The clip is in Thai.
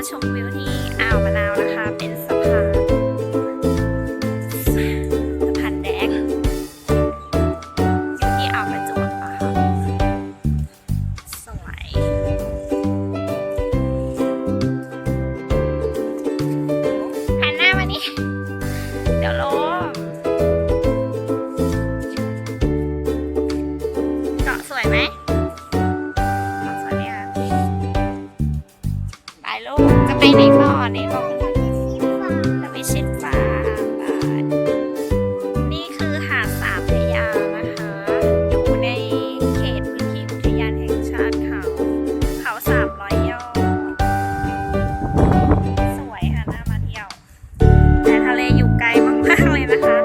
าชมวิวที่อ่าวมะนาวนะคะ เป็นสะพานสะพานแดงอยู่ที่อ่าวประจวบค่ะสวยหันหน้ามานี่เดี๋ยวลงเกาะสวยไหม ในข้อในข้อจะไม่ช็ฟ้านี่คือหาดสามพยานะคะ อยู่ในเขตพื้นที่อุทยานแห่งชาติเขา เขาสามร้อยยอดสวยค่ะน่ามาเที่ยว แต่ทะเลอยู่ไกลมากๆเลยนะคะ